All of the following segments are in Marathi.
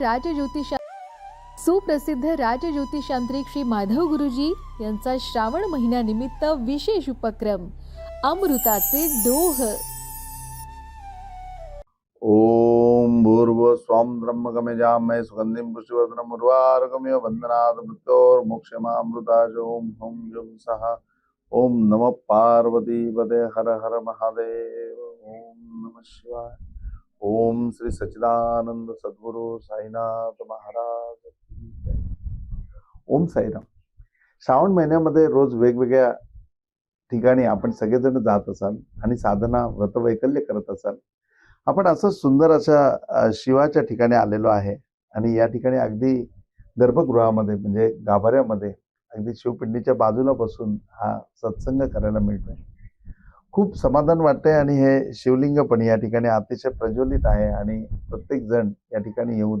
राजज्योतिषा सुप्रसिद्ध राजज्योतिषांत्रिक श्री माधव गुरुजी यांचा श्रावण महिन्यानिमित्त विशेष उपक्रम अमृताचे डोह. ओम भूर्व स्वाम ब्रह्मगमेजामय सुगंधिं पुष्टिवर्धनम् उर्वारुकमिव वन्दनात् मृत्योर्मोक्षमामृताज ओम हं जुं सः। ओम नमः पार्वतीपदे हर हर महादेव। ओम नमः शिवाय। ओम श्री सच्चिदानंद सद्गुरु साईनाथ महाराज ओम साईराम. श्रावण महिन्यामध्ये रोज वेगवेगळ्या ठिकाणी आपण सगळेजण जात असाल आणि साधना व्रतवैकल्य करत असाल. आपण असं सुंदर अशा शिवाच्या ठिकाणी आलेलो आहे आणि या ठिकाणी अगदी गर्भगृहामध्ये म्हणजे गाभाऱ्यामध्ये अगदी शिवपिंडीच्या बाजूला बसून हा सत्संग करायला मिळतोय. खूप समाधान वाटतंय आणि हे शिवलिंग पण या ठिकाणी अतिशय प्रज्वलित आहे आणि प्रत्येक जण या ठिकाणी येऊन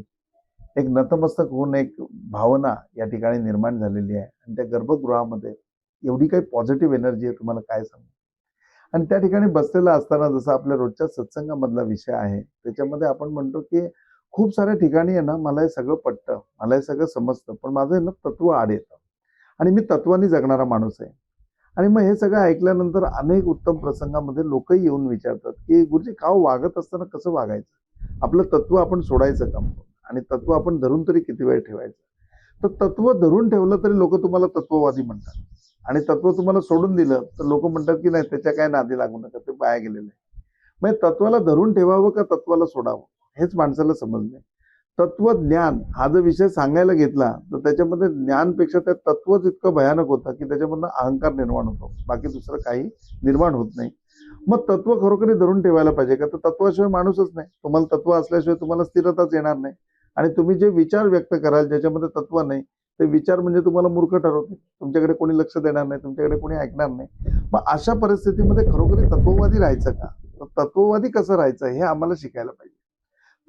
एक नतमस्तक होऊन एक भावना या ठिकाणी निर्माण झालेली आहे. आणि त्या गर्भगृहामध्ये एवढी काही पॉझिटिव्ह एनर्जी आहे तुम्हाला काय सांगू? आणि त्या ठिकाणी बसलेला असताना जसं आपल्या रोजच्या सत्संगामधला विषय आहे त्याच्यामध्ये आपण म्हणतो की खूप साऱ्या ठिकाणी आहे ना मला हे सगळं पटतं मला हे सगळं समजतं पण माझं आहे ना तत्व आड येतं. आणि मी तत्वानी जगणारा माणूस आहे. आणि मग हे सगळं ऐकल्यानंतर अनेक उत्तम प्रसंगामध्ये लोकही येऊन विचारतात की गुरुजी का वागत असताना कसं वागायचं? आपलं तत्व आपण सोडायचं काम आणि तत्व आपण धरून तरी किती वेळ ठेवायचं? तर तत्व धरून ठेवलं तरी लोक तुम्हाला तत्ववादी म्हणतात. आणि तत्व तुम्हाला सोडून दिलं तर लोक म्हणतात की नाही त्याच्या काय नादी लागू नका ते पाया गेलेलं आहे म्हणजे तत्वाला धरून ठेवावं का तत्वाला सोडावं? हेच माणसाला समजले तत्वज्ञान हा जर विषय सांगायला घेतला तर त्याच्यामध्ये ज्ञानपेक्षा त्या तत्वच इतकं भयानक होतं की त्याच्यामधनं अहंकार निर्माण होतो. बाकी दुसरं काही निर्माण होत नाही. मग तत्व खरोखरी धरून ठेवायला पाहिजे का तर तत्वाशिवाय माणूसच नाही. तुम्हाला तत्व असल्याशिवाय तुम्हाला स्थिरताच येणार नाही. आणि तुम्ही जे विचार व्यक्त कराल ज्याच्यामध्ये तत्व नाही ते विचार म्हणजे तुम्हाला मूर्ख ठरवते तुमच्याकडे कोणी लक्ष देणार नाही तुमच्याकडे कोणी ऐकणार नाही. मग अशा परिस्थितीमध्ये खरोखरी तत्ववादी राहायचं का? तर तत्ववादी कसं राहायचं हे आम्हाला शिकायला पाहिजे.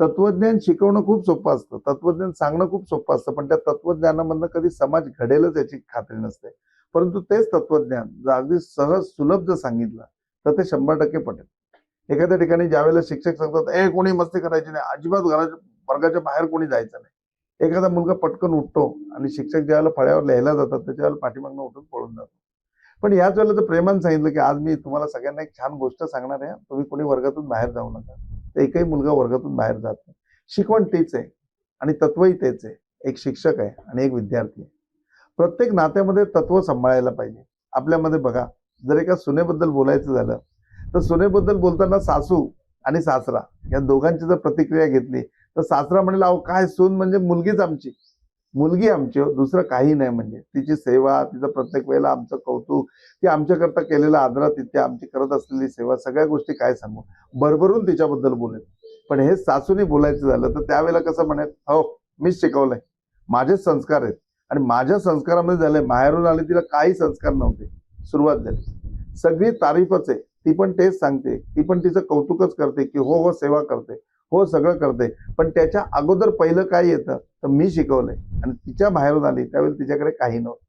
तत्वज्ञान शिकवणं खूप सोपं असतं. तत्वज्ञान सांगणं खूप सोपं असतं. पण त्या तत्वज्ञानामधनं कधी समाज घडेलच याची खात्री नसते. परंतु तेच तत्वज्ञान जर अगदी सहज सुलभ जर सांगितलं तर ते शंभर टक्के पटेल. एखाद्या ठिकाणी ज्यावेळेला शिक्षक सांगतात ए कोणी मस्ती करायची नाही. अजिबात घराच्या वर्गाच्या बाहेर कोणी जायचं नाही. एखादा मुलगा पटकन उठतो आणि शिक्षक ज्यावेळेला फळ्यावर लिहायला जातात त्याच्या वेळेला पाठीमागनं उठून पळून जातो. पण याच वेळेला तर प्रेमानं सांगितलं की आज मी तुम्हाला सगळ्यांना एक छान गोष्ट सांगणार आहे. तुम्ही कोणी वर्गातून बाहेर जाऊ नका. तर एकही मुलगा वर्गातून बाहेर जात नाही. शिकवण तीच आहे आणि तत्वही तेच आहे. एक शिक्षक आहे आणि एक विद्यार्थी आहे. प्रत्येक नात्यामध्ये तत्व सांभाळायला पाहिजे. आपल्यामध्ये बघा जर एका सुनेबद्दल बोलायचं झालं तर सुनेबद्दल बोलताना सासू आणि सासरा या दोघांची जर प्रतिक्रिया घेतली तर सासरा म्हणेल अहो काय सून म्हणजे मुलगीच आमची. मुलगी आमची दुसरं काही नाही म्हणजे. तिची सेवा तिचं प्रत्येक वेळेला आमचं कौतुक ती आमच्याकरता केलेला आदरातिथ्य आमची करत असलेली सेवा सगळ्या गोष्टी काय सांगू? भरभरून तिच्याबद्दल बोलेल पण हे सासूने बोलायचं झालं तर त्यावेळेला कसं म्हणेल हो मीच शिकवलंय. माझेच संस्कार आहेत. आणि माझ्या संस्कारामध्ये झाले माहेरून आले तिला काही संस्कार नव्हते. सुरुवात झाली. सगळी तारीफच आहे. ती पण तेच सांगते. ती पण तिचं कौतुकच करते की हो हो सेवा करते. हो सगळं करते. पण त्याच्या अगोदर पहिलं काय येतं? तर मी शिकवलंय. आणि तिच्या बाहेरून आली त्यावेळी तिच्याकडे काही नव्हतं.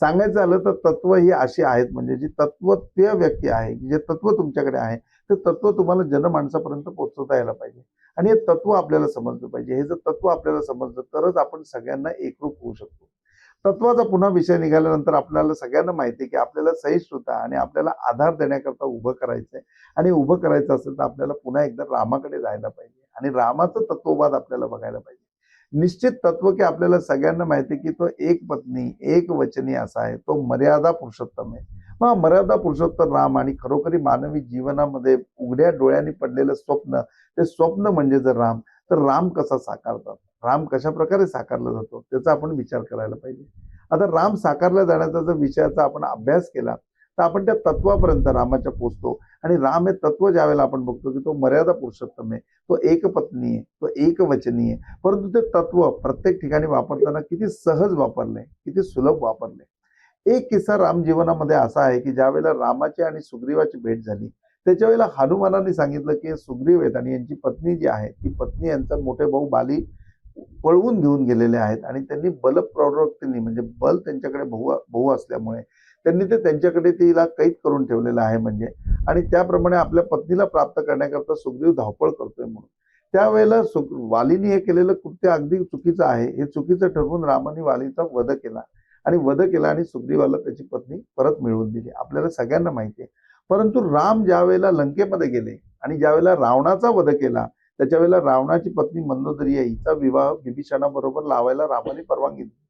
सांगायचं झालं तर तत्व ही अशी आहेत म्हणजे जी तत्वत्य व्यक्ती आहे जे तत्व तुमच्याकडे आहे ते तत्व तुम्हाला जनमाणसापर्यंत पोहोचवता यायला पाहिजे. आणि हे तत्व आपल्याला समजलं पाहिजे. हे जर तत्व आपल्याला समजलं तरच आपण सगळ्यांना एकरूप होऊ शकतो. तत्वाचा पुन्हा विषय निघाल्यानंतर आपल्याला सगळ्यांना माहिती आहे की आपल्याला सहिष्णुता आणि आपल्याला आधार देण्याकरता उभं करायचंय. आणि उभं करायचं असेल तर आपल्याला पुन्हा एकदा रामाकडे जायला पाहिजे. आणि रामाचं तत्ववाद आपल्याला बघायला पाहिजे. निश्चित तत्व की आपल्याला सगळ्यांना माहिती आहे की तो एक पत्नी एक वचनी असा आहे. तो मर्यादा पुरुषोत्तम आहे. मग हा मर्यादा पुरुषोत्तम राम आणि खरोखरी मानवी जीवनामध्ये उघड्या डोळ्यांनी पडलेलं स्वप्न ते स्वप्न म्हणजे जर राम तर राम कसा साकारतात? राम कशा प्रकारे साकारला जातो? त्याचा आपण विचार करायला पाहिजे. आता राम साकारला जाण्याचा जर विषयाचा आपण अभ्यास केला तर आपण त्या तत्वापर्यंत रामाच्या पोचतो. आणि राम हे तत्व ज्यावेळेला आपण बघतो की तो मर्यादा पुरुषोत्तम आहे तो एक पत्नी आहे तो एक वचनी आहे परंतु ते तत्व प्रत्येक ठिकाणी वापरताना किती सहज वापरले किती सुलभ वापरले. एक किस्सा राम जीवनामध्ये असा आहे की ज्या वेळेला रामाची आणि सुग्रीवाची भेट झाली त्याच्या वेळेला हनुमानाने सांगितलं की सुग्रीव आहेत आणि यांची पत्नी जी आहे ती पत्नी यांचा मोठे भाऊ बाली पळवून घेऊन गेलेले आहेत आणि त्यांनी बल बलप्रवृत्तीने म्हणजे बल त्यांच्याकडे बहु बहु असल्यामुळे त्यांनी ते त्यांच्याकडे तिला कैद करून ठेवलेलं आहे म्हणजे. आणि त्याप्रमाणे आपल्या पत्नीला प्राप्त करण्याकरता सुग्रीव धावपळ करतोय म्हणून. त्यावेळेला सुख वालीने हे केलेलं कृत्य अगदी चुकीचं आहे. हे चुकीचं ठरवून रामाने वालीचा वध केला. आणि वध केला आणि सुग्रीवाला त्याची पत्नी परत मिळवून दिली. आपल्याला सगळ्यांना माहिती आहे. परंतु राम ज्या वेळेला लंकेमध्ये गेले आणि ज्या वेळेला रावणाचा वध केला त्याच्या वेळेला रावणाची पत्नी मंदोदरी आहे हिचा विवाह विभीषणाबरोबर लावायला रामाने परवानगी दिली.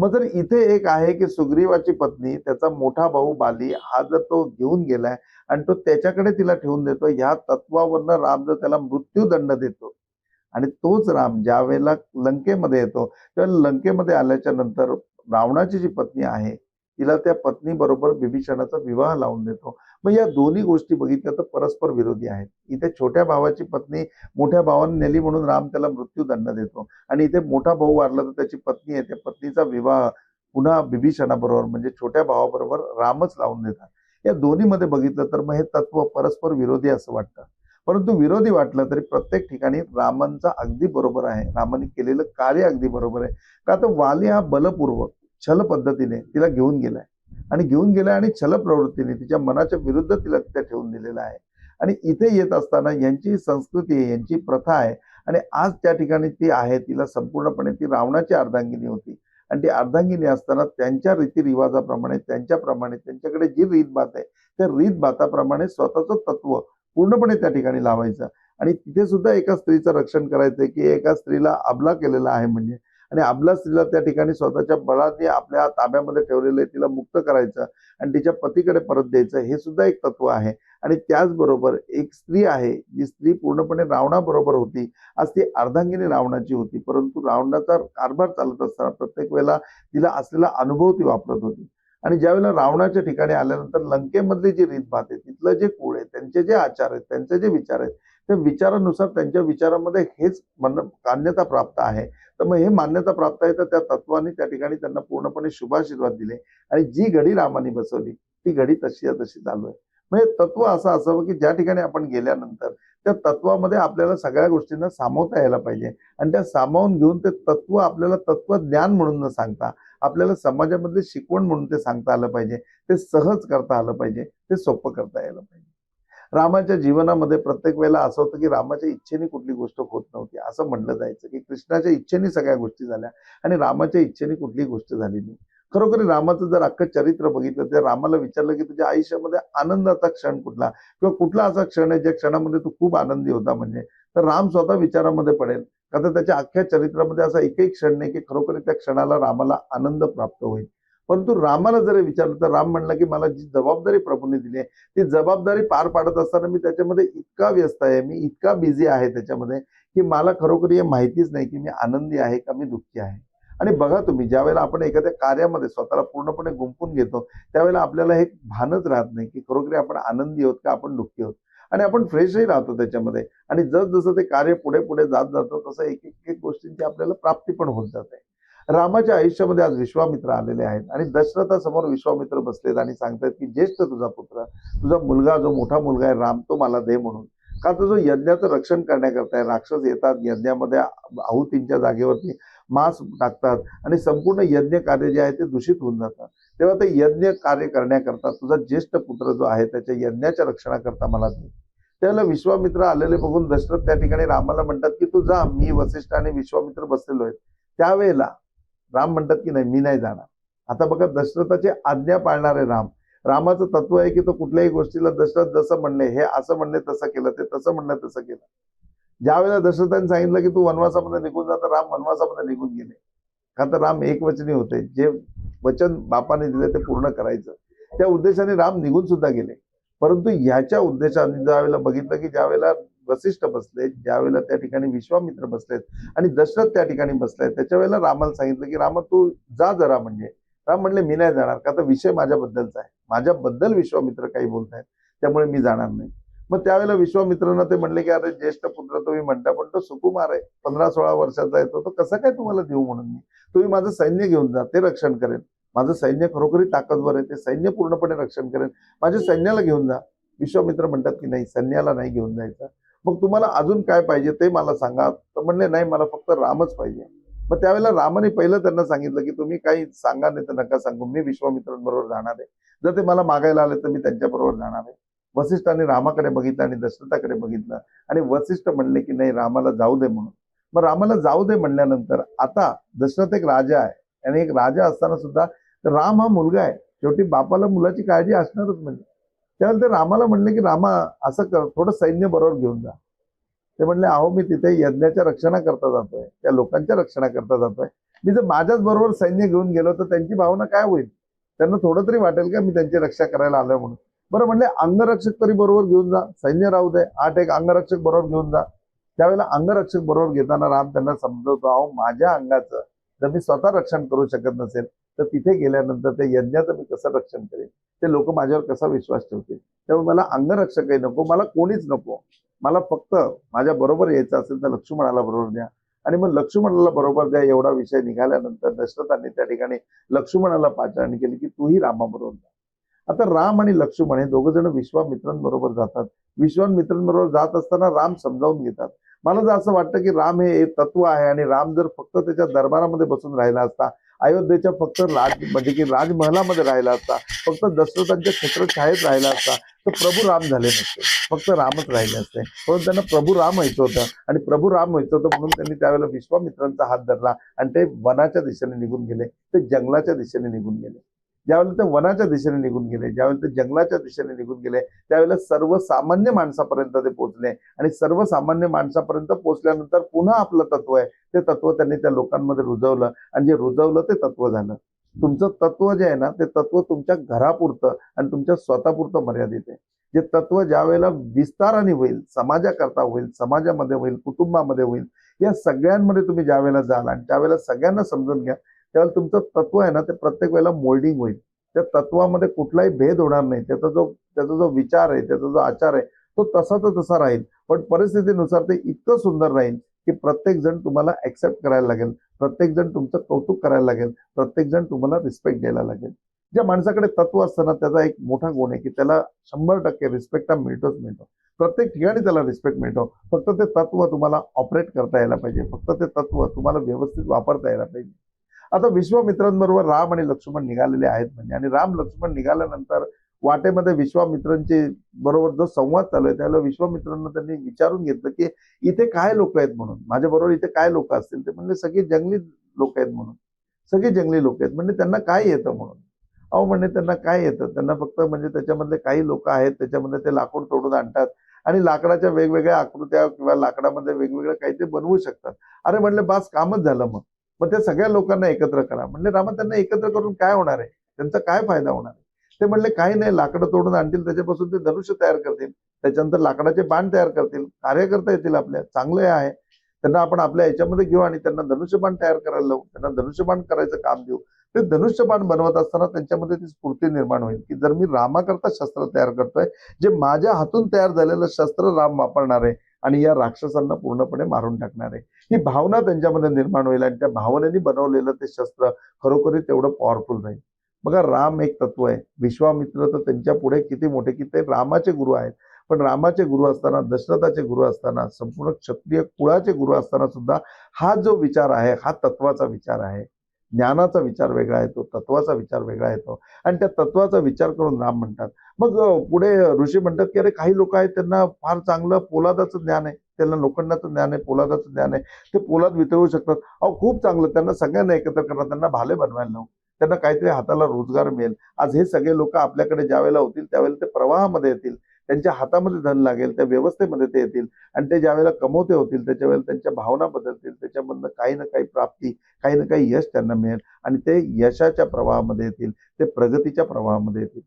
मग जर इथे एक आहे की सुग्रीवाची पत्नी त्याचा मोठा भाऊ बाली हा जर तो घेऊन गेलाय आणि तो त्याच्याकडे तिला ठेवून देतो ह्या तत्वावरनं राम जर त्याला मृत्यूदंड देतो आणि तोच राम ज्या वेळेला लंकेमध्ये येतो तेव्हा लंकेमध्ये आल्याच्यानंतर रावणाची जी पत्नी आहे तिला त्या पत्नी बरोबर बिभीषणाचा विवाह लावून देतो. मग या दोन्ही गोष्टी बघितल्या तर परस्पर विरोधी आहेत. इथे छोट्या भावाची पत्नी मोठ्या भावाने नेली म्हणून राम त्याला मृत्यूदंड देतो. आणि इथे मोठा भाऊ वारला तर त्याची पत्नी आहे. त्या पत्नीचा विवाह पुन्हा बिभीषणाबरोबर म्हणजे छोट्या भावाबरोबर रामच लावून देतात. या दोन्हीमध्ये बघितलं तर मग हे तत्व परस्पर विरोधी असं वाटतं. परंतु विरोधी वाटलं तरी प्रत्येक ठिकाणी रामांचा अगदी बरोबर आहे. रामाने केलेलं कार्य अगदी बरोबर आहे. का तर वाली हा बलपूर्वक छल पद्धतीने तिला घेऊन गेलाय. आणि घेऊन गेलाय आणि छल प्रवृत्तीने तिच्या मनाच्या विरुद्ध तिला तिथे ठेवून दिलेलं आहे. आणि इथे येत असताना यांची संस्कृती आहे यांची प्रथा आहे. आणि आज त्या ठिकाणी ती आहे तिला संपूर्णपणे ती रावणाची अर्धांगिनी होती. आणि ती अर्धांगिनी असताना त्यांच्या रीतिरिवाजाप्रमाणे त्यांच्याप्रमाणे त्यांच्याकडे जी रीतबात आहे त्या रीतबाताप्रमाणे स्वतःचं तत्व पूर्णपणे त्या ठिकाणी लावायचं. आणि तिथे सुद्धा एका स्त्रीचं रक्षण करायचं की एका स्त्रीला अबला केलेला आहे म्हणजे आणि अबला स्त्रीला त्या ठिकाणी स्वतःच्या बळाने आपल्या ताब्यामध्ये ठेवलेलं आहे तिला मुक्त करायचं आणि तिच्या पतीकडे परत द्यायचं हे सुद्धा एक तत्व आहे. आणि त्याचबरोबर एक स्त्री आहे जी स्त्री पूर्णपणे रावणाबरोबर होती. आज ती अर्धांगिनी रावणाची होती परंतु रावणाचा कारभार चालत असताना प्रत्येक वेळेला तिला असलेला अनुभव ती वापरत होती. आणि ज्यावेळेला रावणाच्या ठिकाणी आल्यानंतर लंकेमधली जी रीतभात आहे तिथलं जे कुळ आहे त्यांचे जे आचार आहेत त्यांचे जे विचार आहेत त्या विचारानुसार त्यांच्या विचारामध्ये हेच मन मान्यता प्राप्त आहे. तर मग हे मान्यता प्राप्त आहे तर त्या तत्वाने त्या ठिकाणी त्यांना पूर्णपणे शुभाशीर्वाद दिले. आणि जी घडी रामाने बसवली ती घडी तशी तशी चालू आहे. म्हणजे तत्व असं असावं की ज्या ठिकाणी आपण गेल्यानंतर त्या तत्वामध्ये आपल्याला सगळ्या गोष्टींना सामावता यायला पाहिजे. आणि त्या सामावून घेऊन ते तत्व आपल्याला तत्वज्ञान म्हणून न सांगता आपल्याला समाजामधले शिकवण म्हणून ते सांगता आलं पाहिजे. ते सहज करता आलं पाहिजे. ते सोपं करता यायला पाहिजे. रामाच्या जीवनामध्ये प्रत्येक वेळेला असं होतं की रामाच्या इच्छेने कुठली गोष्ट होत नव्हती. असं म्हणलं जायचं की कृष्णाच्या इच्छेने सगळ्या गोष्टी झाल्या आणि रामाच्या इच्छेने कुठली गोष्ट झाली नाही. खरोखर रामाचं जर अख्खं चरित्र बघितलं तर रामाला विचारलं की तुझ्या आयुष्यामध्ये आनंदाचा क्षण कुठला? किंवा कुठला असा क्षण आहे ज्या क्षणामध्ये तू खूप आनंदी होता म्हणजे? तर राम स्वतः विचारामध्ये पडेल. कारण त्याच्या अख्ख्या चरित्रामध्ये असा एकही क्षण नाही की खरोखर त्या क्षणाला रामाला आनंद प्राप्त होईल. परंतु रामाला जर विचारलं तर राम म्हणला की मला जी जबाबदारी प्रभूने दिली आहे ती जबाबदारी पार पाडत असताना मी त्याच्यामध्ये इतका व्यस्त आहे मी इतका बिझी आहे त्याच्यामध्ये की मला खरोखर हे माहितीच नाही की मी आनंदी आहे का मी दुःखी आहे. आणि बघा तुम्ही ज्या वेळेला आपण एखाद्या कार्यामध्ये स्वतःला पूर्णपणे गुंपून घेतो त्यावेळेला आपल्याला हे भानच राहत नाही की खरोखर आपण आनंदी आहोत का आपण दुःखी आहोत. आणि आपण फ्रेशही राहतो त्याच्यामध्ये. आणि जसं ते कार्य पुढे पुढे जात जातं तसं एक एक एक गोष्टींची आपल्याला प्राप्ती पण होत जाते. रामाच्या आयुष्यामध्ये आज विश्वामित्र आलेले आहेत. आणि दशरथासमोर विश्वामित्र बसलेत आणि सांगतात की ज्येष्ठ तुझा पुत्र तुझा मुलगा जो मोठा मुलगा आहे राम तो मला दे म्हणून. का तर जो यज्ञाचं रक्षण करण्याकरता आहे राक्षस येतात यज्ञामध्ये आहुतींच्या जागेवरती मांस टाकतात आणि संपूर्ण यज्ञ कार्य जे आहे ते दूषित होऊन जातात तेव्हा ते यज्ञ कार्य करण्याकरता तुझा ज्येष्ठ पुत्र जो आहे त्याच्या यज्ञाच्या रक्षणाकरता मला दे. त्याला विश्वामित्र आलेले बघून दशरथ त्या ठिकाणी रामाला म्हणतात की तू जा मी वसिष्ठ आणि विश्वामित्र बसलेलो आहेत त्यावेळेला राम म्हणतात की नाही मी नाही जाणार. आता बघा दशरथाची आज्ञा पाळणारे राम. रामाचं तत्व आहे की तो कुठल्याही गोष्टीला दशरथ जसं म्हणले हे असं म्हणले तसं केलं ते तसं म्हणलं तसं केलं. ज्या वेळेला दशरथाने सांगितलं की तू वनवासामध्ये निघून जा तर राम वनवासामध्ये निघून गेले. का तर राम एकवचनी होते. जे वचन बापाने दिले ते पूर्ण करायचं. त्या उद्देशाने राम निघून सुद्धा गेले. परंतु ह्याच्या उद्देशाने ज्या वेळेला बघितलं की ज्या वेळेला वसिष्ठ बसलेत ज्यावेळेला त्या ठिकाणी विश्वामित्र बसलेत आणि दशरथ त्या ठिकाणी बसलेत त्याच्या वेळेला रामाला सांगितलं की रामा तू जा जरा म्हणजे. राम म्हणले मी नाही जाणार का तर विषय माझ्याबद्दलचा आहे. माझ्याबद्दल विश्वामित्र काही बोलतायत त्यामुळे मी जाणार नाही. मग त्यावेळेला विश्वामित्रांना ते म्हणले की अरे ज्येष्ठ पुत्र तुम्ही म्हणता पण तो सुकुमार आहे. पंधरा सोळा वर्षाचा आहे तो कसं काय तुम्हाला देऊ म्हणून मी? तुम्ही माझं सैन्य घेऊन जा ते रक्षण करेल माझं सैन्य खरोखरी ताकदवर आहे ते सैन्य पूर्णपणे रक्षण करेल माझ्या सैन्याला घेऊन जा. विश्वामित्र म्हणतात की नाही सैन्याला नाही घेऊन जायचं. मग तुम्हाला अजून काय पाहिजे ते मला सांगा. तर म्हणले नाही मला फक्त रामच पाहिजे. मग त्यावेळेला रामाने पहिलं त्यांना सांगितलं की तुम्ही काही सांगा नाही तर नका सांगू. मी विश्वामित्रांबरोबर जाणार आहे. जर ते मला मागायला आले तर मी त्यांच्याबरोबर जाणार आहे. वसिष्ठाने रामाकडे बघितलं आणि दशरथाकडे बघितलं. आणि वसिष्ठ म्हणले की नाही रामाला जाऊ दे म्हणून. मग रामाला जाऊ दे म्हणल्यानंतर आता दशरथ एक राजा आहे. आणि एक राजा असताना सुद्धा राम हा मुलगा आहे. शेवटी बापाला मुलाची काळजी असणारच म्हणजे. त्यानंतर रामाला म्हणले की रामा असं कर थोडं सैन्य बरोबर घेऊन जा. ते म्हणले अहो मी तिथे यज्ञाच्या रक्षणाकरता जातोय त्या लोकांच्या रक्षणाकरता जातोय. मी जर माझ्याच बरोबर सैन्य घेऊन गेलो तर त्यांची भावना काय होईल? त्यांना थोडं तरी वाटेल का मी त्यांची रक्षा करायला आलोय म्हणून? बरं म्हणले अंगरक्षक तरी बरोबर घेऊन जा सैन्य राहू दे. आठ एक अंगरक्षक बरोबर घेऊन जा. त्यावेळेला अंगरक्षक बरोबर घेताना राम त्यांना समजवतो अहो माझ्या अंगाचं जर मी स्वतः रक्षण करू शकत नसेल तर तिथे गेल्यानंतर ते यज्ञाचं मी कसं रक्षण करेन? ते लोक माझ्यावर कसा विश्वास ठेवतील? त्यामुळे मला अंगरक्षकही नको मला कोणीच नको. मला फक्त माझ्या बरोबर यायचं असेल तर लक्ष्मणाला बरोबर द्या. आणि मग लक्ष्मणाला बरोबर द्या एवढा विषय निघाल्यानंतर दशरथांनी त्या ठिकाणी लक्ष्मणाला पाचारणी केली की तूही रामाबरोबर जा. आता राम आणि लक्ष्मण हे दोघ जण विश्वामित्रांबरोबर जातात. विश्वामित्रांबरोबर जात असताना राम समजावून घेतात. मला जर असं वाटतं की राम हे तत्व आहे आणि राम जर फक्त त्याच्या दरबारामध्ये बसून राहिला असता अयोध्येच्या फक्त राज म्हणजे की राजमहलामध्ये राहिला असता फक्त दशरथांच्या छत्रछायेत राहिला असता तर प्रभू राम झाले नसते. फक्त रामच राहिले असते. म्हणून त्यांना प्रभू राम व्हायचं होतं. आणि प्रभू राम व्हायचं होतं म्हणून त्यांनी त्यावेळेला विश्वामित्रांचा हात धरला आणि ते वनाच्या दिशेने निघून गेले. ते जंगलाच्या दिशेने निघून गेले. ज्यावेळेला ते वनाच्या दिशेने निघून गेले ज्यावेळेला ते जंगलाच्या दिशेने निघून गेले त्यावेळेला सर्वसामान्य माणसापर्यंत ते पोहोचले. आणि सर्वसामान्य माणसापर्यंत पोहोचल्यानंतर पुन्हा आपलं तत्व आहे. ते तत्व त्यांनी त्या लोकांमध्ये रुजवलं. आणि जे रुजवलं ते तत्व झालं. तुमचं तत्व जे आहे ना ते तत्व तुमच्या घरापुरतं आणि तुमच्या स्वतःपुरतं मर्यादित आहे. जे तत्व ज्या वेळेला विस्ताराने होईल समाजाकरता होईल समाजामध्ये होईल कुटुंबामध्ये होईल या सगळ्यांमध्ये तुम्ही ज्या वेळेला जाल आणि त्यावेळेला सगळ्यांना समजून घ्या त्यावेळेला तुमचं तत्व आहे ना ते प्रत्येक वेळेला मोल्डिंग होईल. त्या तत्वामध्ये कुठलाही भेद होणार नाही. त्याचा जो त्याचा जो विचार आहे त्याचा जो आचार आहे तो तसा तसा राहील. पण परिस्थितीनुसार ते इतकं सुंदर राहील की प्रत्येक जण तुम्हाला ऍक्सेप्ट करायला लागेल. प्रत्येक जण तुमचं कौतुक करायला लागेल. प्रत्येक जण तुम्हाला रिस्पेक्ट द्यायला लागेल. ज्या माणसाकडे तत्व असतं ना त्याचा एक मोठा गुण आहे की त्याला शंभर टक्के रिस्पेक्ट हा मिळतोच मिळतो. प्रत्येक ठिकाणी त्याला रिस्पेक्ट मिळतो. फक्त ते तत्व तुम्हाला ऑपरेट करता यायला पाहिजे. फक्त ते तत्व तुम्हाला व्यवस्थित वापरता यायला पाहिजे. आता विश्वामित्रांबरोबर राम आणि लक्ष्मण निघालेले आहेत म्हणजे आणि राम लक्ष्मण निघाल्यानंतर वाटेमध्ये विश्वामित्रांचे बरोबर जो संवाद चालू आहे त्याला विश्वामित्रांना त्यांनी विचारून घेतलं की इथे काय लोक आहेत म्हणून. माझ्या बरोबर इथे काय लोक असतील? ते म्हणले सगळे जंगली लोक आहेत म्हणून. सगळे जंगली लोक आहेत. म्हणजे त्यांना काय येतं म्हणून? अहो म्हणजे त्यांना काय येतं? त्यांना फक्त म्हणजे त्याच्यामधले काही लोक आहेत त्याच्यामध्ये ते लाकूड तोडून आणतात. आणि लाकडाच्या वेगवेगळ्या आकृत्या किंवा लाकडामध्ये वेगवेगळं काही ते बनवू शकतात. अरे म्हणले बास कामच झालं मग. मग त्या सगळ्या लोकांना एकत्र करा. म्हणले रामा त्यांना एकत्र करून काय होणार आहे? त्यांचा काय फायदा होणार आहे? ते म्हणले काही नाही लाकडं तोडून आणतील त्याच्यापासून ते धनुष्य तयार करतील. त्याच्यानंतर लाकडाचे बाण तयार करतील. कार्य करता येतील आपल्या चांगलं आहे. त्यांना आपण आपल्या याच्यामध्ये घेऊ आणि त्यांना धनुष्यबाण तयार करायला लावू. त्यांना धनुष्यबाण करायचं काम देऊ. ते धनुष्यबाण बनवत असताना त्यांच्यामध्ये ती स्फूर्ती निर्माण होईल की जर मी रामाकरता शस्त्र तयार करतोय जे माझ्या हातून तयार झालेलं शस्त्र राम वापरणार आहे आणि या राक्षसांना पूर्णपणे मारून टाकणार आहे. ही भावना त्यांच्यामध्ये निर्माण होईल आणि त्या भावनेने बनवलेलं ते शस्त्र खरोखरी तेवढं पॉवरफुल राहील. बघा राम एक तत्व आहे. विश्वामित्र तर त्यांच्या पुढे किती मोठे की ते रामाचे गुरु आहेत. पण रामाचे गुरु असताना दशरथाचे गुरु असताना संपूर्ण क्षत्रिय कुळाचे गुरु असताना सुद्धा हा जो विचार आहे हा तत्वाचा विचार आहे. ज्ञानाचा विचार वेगळा येतो तत्वाचा विचार वेगळा येतो आणि त्या तत्वाचा विचार करून राम म्हणतात. मग पुढे ऋषी म्हणतात की अरे काही लोक आहेत त्यांना फार चांगलं पोलादाचं ज्ञान आहे. त्यांना लोखंडाचं ज्ञान आहे पोलादाचं ज्ञान आहे. ते पोलाद वितळू शकतात. अहो खूप चांगलं. त्यांना सगळ्यांना एकत्र करा त्यांना भाले बनवायला लावू. त्यांना काहीतरी हाताला रोजगार मिळेल. आज हे सगळे लोक आपल्याकडे ज्यावेळेला होतील त्यावेळेला ते प्रवाहामध्ये येतील. त्यांच्या हातामध्ये धन लागेल त्या व्यवस्थेमध्ये ते येतील. आणि ते ज्यावेळेला कमवते होतील त्याच्या वेळेला त्यांच्या भावना बदलतील. त्याच्यामधनं काही ना काही प्राप्ती काही ना काही यश त्यांना मिळेल आणि ते यशाच्या प्रवाहामध्ये येतील ते प्रगतीच्या प्रवाहामध्ये येतील.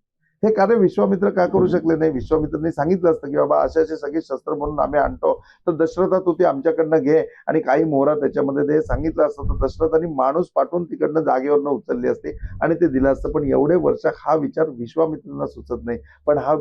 हे कार्य विश्वामित्र का करू शकले नाही? विश्वामित्रांनी सांगितलं असतं की बाबा असे असे सगळे शस्त्र म्हणून आम्ही आणतो तर दशरथा तू ते आमच्याकडनं घे आणि काही मोहरा त्याच्यामध्ये ते सांगितलं असतं तर दशरथांनी माणूस पाठवून तिकडनं जागेवरनं उचलली असते आणि ते दिलं असतं. पण एवढे वर्ष हा विचार विश्वामित्रांना सुचत नाही. पण हा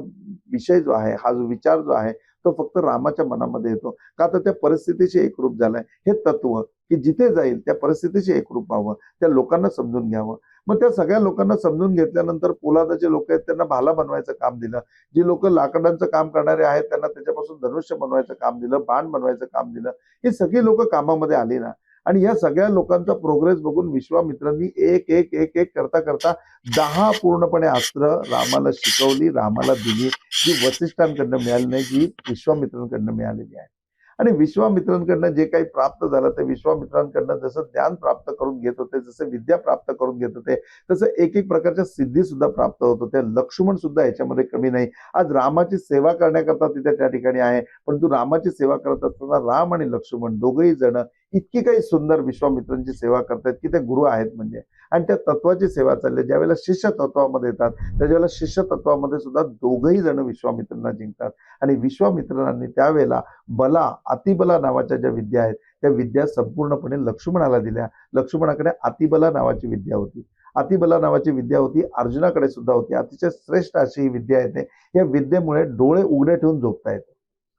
विषय जो आहे हा जो विचार जो आहे तो फक्त रामाच्या मनामध्ये येतो. का तर त्या परिस्थितीशी एकरूप झालाय. हे तत्व की जिथे जाईल त्या परिस्थितीशी एकरूप व्हावं त्या लोकांना समजून घ्यावं. मग त्या सगळ्या लोकांना समजून घेतल्यानंतर पोलादाचे लोक आहेत त्यांना भाला बनवायचं काम दिलं. जी लोक लाकडांचं काम करणारे आहेत त्यांना त्याच्यापासून धनुष्य बनवायचं काम दिलं बाण बनवायचं काम दिलं. ही सगळी लोक कामामध्ये आली ना. आणि या सगळ्या लोकांचा प्रोग्रेस बघून विश्वामित्रांनी एक एक एक एक करता करता दहा पूर्णपणे अस्त्र रामाला शिकवली रामाला दिली. जी वसिष्ठांकडनं मिळाली नाही जी विश्वामित्रांकडनं मिळालेली आहे. आणि विश्वामित्रांकडनं जे काही प्राप्त झालं ते विश्वामित्रांकडनं जसं ज्ञान प्राप्त करून घेत होते जसं विद्या प्राप्त करून घेत होते तसं एक एक प्रकारच्या सिद्धी सुद्धा प्राप्त होत होत्या लक्ष्मण सुद्धा याच्यामध्ये कमी नाही. आज रामाची सेवा करण्याकरता तिथे त्या ठिकाणी आहे परंतु रामाची सेवा करत असताना राम आणि लक्ष्मण दोघही जण इतकी काही सुंदर विश्वामित्रांची सेवा करतायत की ते गुरु आहेत म्हणजे. आणि त्या तत्वाची सेवा चालली ज्यावेळेला शिष्य तत्वामध्ये येतात त्याच्यावेळेला शिष्य तत्वामध्ये सुद्धा दोघही जण विश्वामित्रांना जिंकतात. आणि विश्वामित्रांनी त्यावेळेला बला अतिबला नावाच्या ज्या विद्या आहेत त्या विद्या संपूर्णपणे लक्ष्मणाला दिल्या. लक्ष्मणाकडे अतिबला नावाची विद्या होती. अतिबला नावाची विद्या होती अर्जुनाकडे सुद्धा होती. अतिशय श्रेष्ठ अशी ही विद्या येते. या विद्येमुळे डोळे उघडे ठेवून झोपता येते.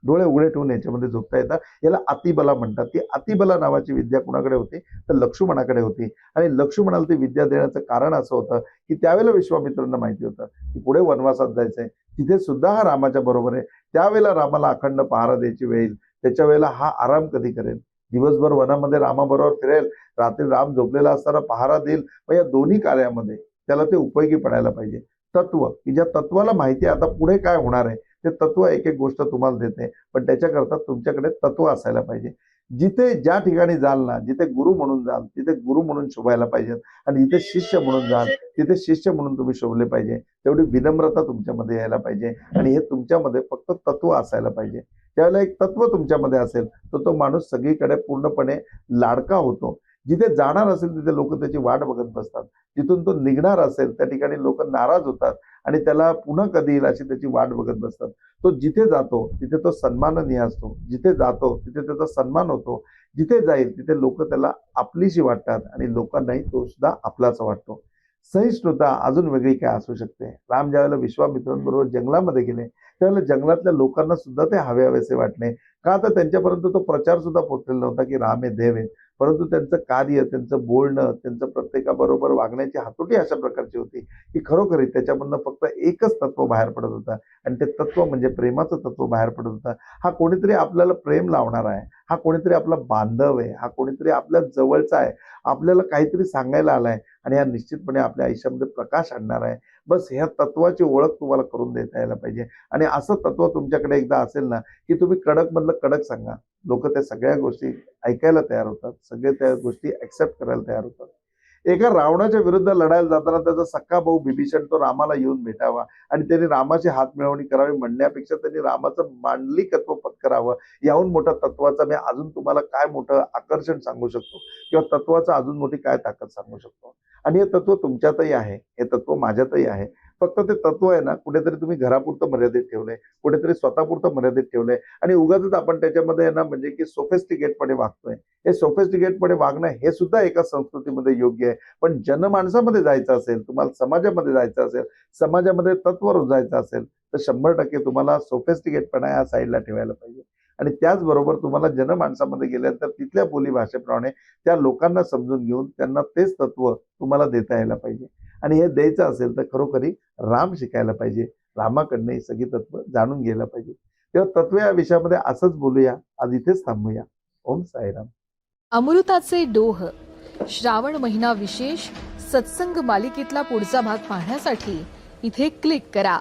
डोळे उघडे ठेवून याच्यामध्ये झोपता येतात. याला अतिबला म्हणतात. ती अतिबला नावाची विद्या कुणाकडे होती? तर लक्ष्मणाकडे होती. आणि लक्ष्मणाला ती विद्या देण्याचं कारण असं होतं की त्यावेळेला विश्वामित्रांना माहिती होतं की पुढे वनवासात जायचं आहे तिथे सुद्धा हा रामाच्या बरोबर आहे त्यावेळेला रामाला अखंड पहारा द्यायची वेळ येईल. त्याच्या वेळेला हा आराम कधी करेल? दिवसभर वनामध्ये रामाबरोबर फिरेल. रात्री राम झोपलेला असताना पहारा देईल. मग या दोन्ही कार्यामध्ये त्याला ते उपयोगी पडायला पाहिजे. तत्व. की ज्या तत्वाला माहिती आहे आता पुढे काय होणार आहे? ते तत्व एक एक गोष्ट तुम्हाला देते पण त्याच्याकरता तुमच्याकडे तत्व असायला पाहिजे. जिथे ज्या ठिकाणी जाल ना जिथे गुरु म्हणून जाल तिथे गुरु म्हणून शोभायला पाहिजे. आणि जिथे शिष्य म्हणून जाल तिथे शिष्य म्हणून तुम्ही शोभले पाहिजे. तेवढी विनम्रता तुमच्यामध्ये यायला पाहिजे. आणि हे तुमच्यामध्ये फक्त तत्व असायला पाहिजे. त्यावेळेला एक तत्व तुमच्यामध्ये असेल तर तो माणूस सगळीकडे पूर्णपणे लाडका होतो. जिथे जाणार असेल तिथे लोक त्याची वाट बघत बसतात. जिथून तो निघणार असेल त्या ठिकाणी लोक नाराज होतात आणि त्याला पुन्हा कधी येईल अशी त्याची वाट बघत बसतात. तो जिथे जातो तिथे तो सन्माननीय असतो जिथे जातो तिथे त्याचा सन्मान होतो. जिथे जाईल तिथे लोक त्याला आपलीशी वाटतात आणि लोकांनाही तो सुद्धा आपलाच वाटतो. सहिष्णुता अजून वेगळी काय असू शकते? राम ज्यावेळेला विश्वामित्रांबरोबर जंगलामध्ये गेले त्यावेळेला जंगलातल्या लोकांना सुद्धा ते हवे हवेसे वाटले. का तर त्यांच्यापर्यंत तो प्रचार सुद्धा पोचलेला होता की राम हे देव आहेत. परंतु त्यांचं कार्य त्यांचं बोलणं त्यांचं प्रत्येकाबरोबर वागण्याची हातोटी अशा प्रकारची होती की खरोखरी त्याच्यामधनं फक्त एकच तत्व बाहेर पडत होतं. आणि ते तत्व म्हणजे प्रेमाचं तत्व बाहेर पडत होतं. हा कोणीतरी आपल्याला प्रेम लावणार आहे. हा कोणीतरी आपला बांधव आहे. हा कोणीतरी आपल्या जवळचा आहे. आपल्याला काहीतरी सांगायला आलाय आणि हा निश्चितपणे आपल्या आयुष्यामध्ये प्रकाश आणणार आहे. बस ह्या तत्वाची ओळख तुम्हाला करून देता यायला पाहिजे. आणि असं तत्व तुमच्याकडे एकदा असेल ना की तुम्ही कडक मधलं कडक सांगा. लोक त्या सगळ्या गोष्टी ऐकायला तयार होतात सगळे त्या गोष्टी ऍक्सेप्ट करायला तयार होतात. एका रावणाच्या विरुद्ध लढायला जाताना त्याचा सख्खा भाऊ बिभीषण तो रामाला येऊन भेटावा. आणि त्याने रामाची हात मिळवणी करावी म्हणण्यापेक्षा त्यांनी रामाचं मांडलिकत्व पत्करावं याहून मोठ्या तत्वाचा मी अजून तुम्हाला काय मोठं आकर्षण सांगू शकतो? किंवा तत्वाचं अजून मोठी काय ताकद सांगू शकतो? आणि हे तत्व तुमच्यातही आहे. हे तत्व माझ्यातही आहे. फक्त ते तत्व आहे ना कुठेतरी तुम्ही घरापुरतं मर्यादित ठेवलंय कुठेतरी स्वतःपुरतं मर्यादित ठेवलंय आणि उगाच आपण त्याच्यामध्ये आहे ना म्हणजे की सोफेस्टिकेटपणे वागतोय. हे सोफेस्टिकेटपणे वागणं हे सुद्धा एका संस्कृतीमध्ये योग्य आहे. पण जनमानसामध्ये जायचं असेल तुम्हाला समाजामध्ये जायचं असेल समाजामध्ये तत्व रुजायचं असेल तर शंभर टक्के तुम्हाला सोफेस्टिकेटपणा या साईडला ठेवायला पाहिजे. आणि त्याचबरोबर तुम्हाला जनमानसामध्ये गेल्यानंतर तिथल्या बोली भाषेप्रमाणे त्या लोकांना समजून घेऊन त्यांना तेच तत्व तुम्हाला देता यायला पाहिजे. आणि हे द्यायचं असेल तर खरोखरी राम शिकायला पाहिजे. रामाकडनं ही सगळी तत्व जाणून घ्यायला पाहिजे. तेव्हा तत्व या विषयामध्ये असंच बोलूया. आज इथेच थांबूया. ओम साईराम. अमृताचे डोह श्रावण महिना विशेष सत्संग मालिकेतला पुढचा भाग पाहण्यासाठी इथे क्लिक करा.